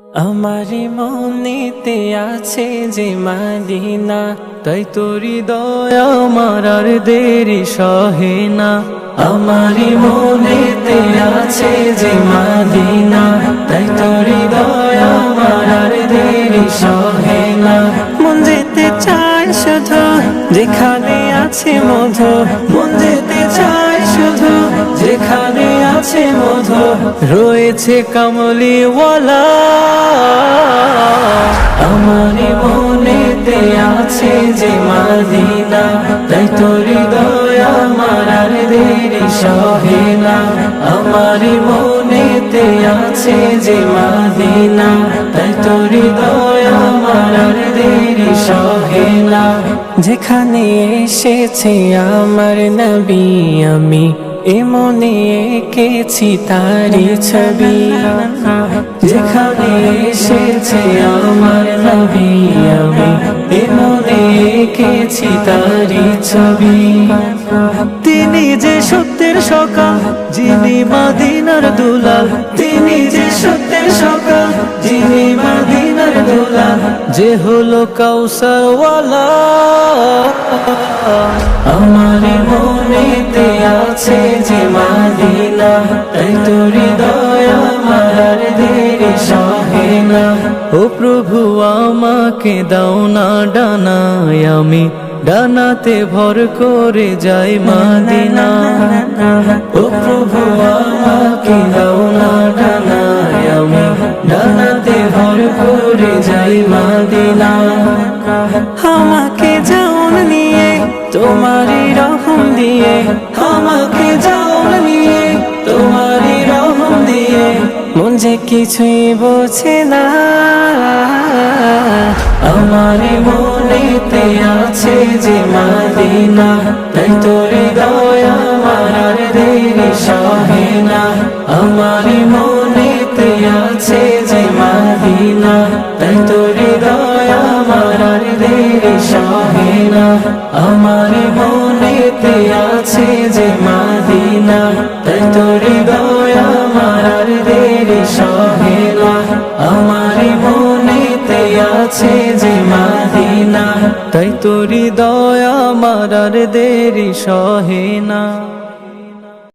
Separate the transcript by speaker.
Speaker 1: আমারি মনেতে আছে যে মাদিনা তাই তোরি দয়া আমার আর দেরি সহে না। আমারি মনেতে আছে যে মাদিনা তাই তোরি দয়া আমার আর দেরি সহে না। মন যেতে চায় শুধু, যেখানে আছে মধু, মন যেতে রয়েছে কামলিওয়ালা। আমার মনেতে আছে যে মাদিনা, তাই তোর দয়া আমার আর দেরি সহে না। আমার মনেতে আছে যে মাদিনা, তাই তোর দয়া আমার আর দেরি সহে না। যেখানে এসেছে আমার নবী আমি এমনে এঁকেছি তারি ছবি। যেখানে এসেছে আমার নবী আমি এমনে এঁকেছি তারি ছবি। তিনি যে সত্যের সকাল, যিনি মাদিনার দুলাল। তিনি যে সত্যের সকাল, যিনি মাদিনার দুলাল। যে হলো কাউসারওয়ালা। আমার মনেতে আছে যে মাদিনা, তাই তোরি দয়া দেরি ও প্রভু, আমাকে দাও না আমি ডানাতে ভর করে যাই মাদিনা। ও প্রভু, আমাকে দাও না আমি ডানাতে ভর করে যাই মাদিনা। আমাকে যাওন নিয়ে তোমারই কিছুই বোঝে না। আমার মনেতে আছে যে মাদিনা, তাই তোর দয়া আমার দেরি সহে না। আমার মনেতে আছে যে মাদিনা, তাই তোর দয়া আমার দেরি সহে না। আমার মনেতে আছে যে মাদিনা, তাই তোর দয়া তাই তোরি দয়া মারার দেরি সহে না।